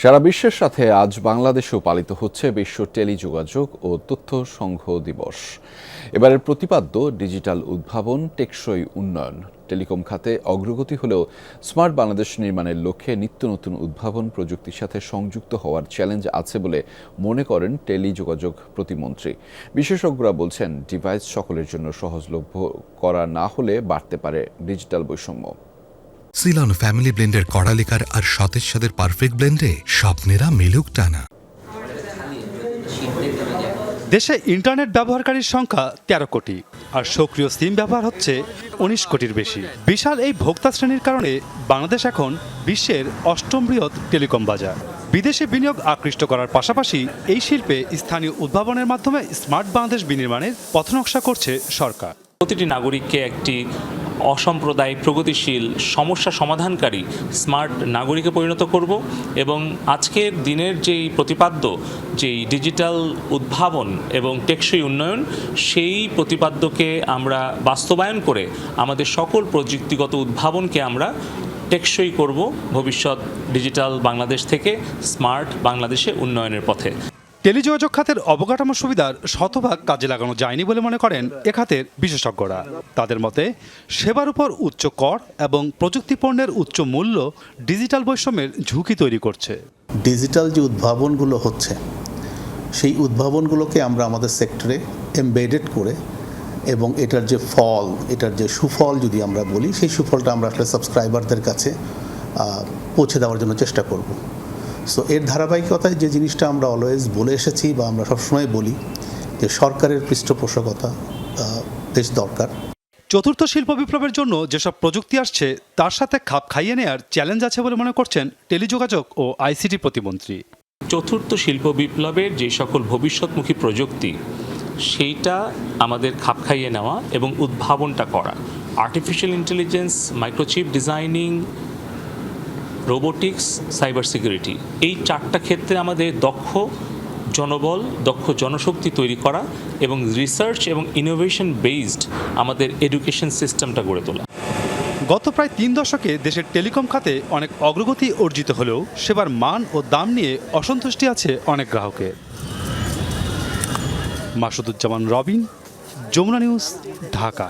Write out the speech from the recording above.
সারা বিশ্বের সাথে আজ বাংলাদেশেও পালিত হচ্ছে বিশ্ব টেলিযোগাযোগ ও তথ্য সংঘ দিবস। এবারের প্রতিপাদ্য, ডিজিটাল উদ্ভাবন, টেকসই উন্নয়ন। টেলিকম খাতে অগ্রগতি হলেও স্মার্ট বাংলাদেশ নির্মাণের লক্ষ্যে নিত্য নতুন উদ্ভাবন প্রযুক্তির সাথে সংযুক্ত হওয়ার চ্যালেঞ্জ আছে বলে মনে করেন টেলিযোগাযোগ প্রতিমন্ত্রী। বিশেষজ্ঞরা বলছেন, ডিভাইস সকলের জন্য সহজলভ্য করা না হলে বাড়তে পারে ডিজিটাল বৈষম্য। সিলন ফ্যামিলি ব্লেন্ডের কড়ালিকার আর সতেজ সাদের পারফেক্ট ব্লেন্ডে স্বপ্নেরা মিলুক টানা। দেশে ইন্টারনেট ব্যবহারকারীর সংখ্যা তেরো কোটি আর সক্রিয় সিম ব্যবহার হচ্ছে উনিশ কোটির বেশি। বিশাল এই ভোক্তা শ্রেণির কারণে বাংলাদেশ এখন বিশ্বের অষ্টম বৃহৎ টেলিকম বাজার। বিদেশে বিনিয়োগ আকৃষ্ট করার পাশাপাশি এই শিল্পে স্থানীয় উদ্ভাবনের মাধ্যমে স্মার্ট বাংলাদেশ বিনির্মাণের পথনকশা করছে সরকার। প্রতিটি নাগরিককে একটি অসাম্প্রদায়িক, প্রগতিশীল, সমস্যা সমাধানকারী, স্মার্ট নাগরিকে পরিণত করব এবং আজকের দিনের যেই প্রতিপাদ্য, যেই ডিজিটাল উদ্ভাবন এবং টেকসই উন্নয়ন, সেই প্রতিপাদ্যকে আমরা বাস্তবায়ন করে আমাদের সকল প্রযুক্তিগত উদ্ভাবনকে আমরা টেকসই করব ভবিষ্যৎ ডিজিটাল বাংলাদেশ থেকে, স্মার্ট বাংলাদেশে উন্নয়নের পথে। টেলিযোগাযোগ খাতের অবকাঠামো সুবিধার শতভাগ কাজে লাগানো যায়নি বলে মনে করেন এ খাতের বিশেষজ্ঞরা। তাদের মতে, সেবার উপর উচ্চ কর এবং প্রযুক্তি পণ্যের উচ্চ মূল্য ডিজিটাল বৈষম্যের ঝুঁকি তৈরি করছে। ডিজিটাল যে উদ্ভাবনগুলো হচ্ছে, সেই উদ্ভাবনগুলোকে আমরা আমাদের সেক্টরে এমবেডেড করে এবং এটার যে ফল, এটার যে সুফল যদি আমরা বলি, সেই সুফলটা আমরা আসলে সাবস্ক্রাইবারদের কাছে পৌঁছে দেওয়ার জন্য চেষ্টা করব। সো এর ধারাবাহিকতায় যে জিনিসটা আমরা অলওয়েজ বলে এসেছি বা আমরা সবসময় বলি যে সরকারের পৃষ্ঠপোষকতা বেশ দরকার। চতুর্থ শিল্প বিপ্লবের জন্য যেসব প্রযুক্তি আসছে তার সাথে খাপ খাইয়ে নেয়ার চ্যালেঞ্জ আছে বলে মনে করছেন টেলিযোগাযোগ ও আইসিটি প্রতিমন্ত্রী। চতুর্থ শিল্প বিপ্লবের যে সকল ভবিষ্যৎমুখী প্রযুক্তি সেইটা আমাদের খাপ খাইয়ে নেওয়া এবং উদ্ভাবনটা করা। Artificial intelligence microchip designing robotics, cyber security. এই চারটা ক্ষেত্রে আমাদের দক্ষ জনবল, দক্ষ জনশক্তি তৈরি করা এবং রিসার্চ এবং ইনোভেশন বেসড আমাদের এডুকেশন সিস্টেমটা গড়ে তোলা। গত প্রায় তিন দশকে দেশের টেলিকম খাতে অনেক অগ্রগতি অর্জিত হলেও সেবার মান ও দাম নিয়ে অসন্তুষ্টি আছে অনেক গ্রাহকের। মাসুদুজ্জামান রবিন, যমুনা নিউজ, ঢাকা।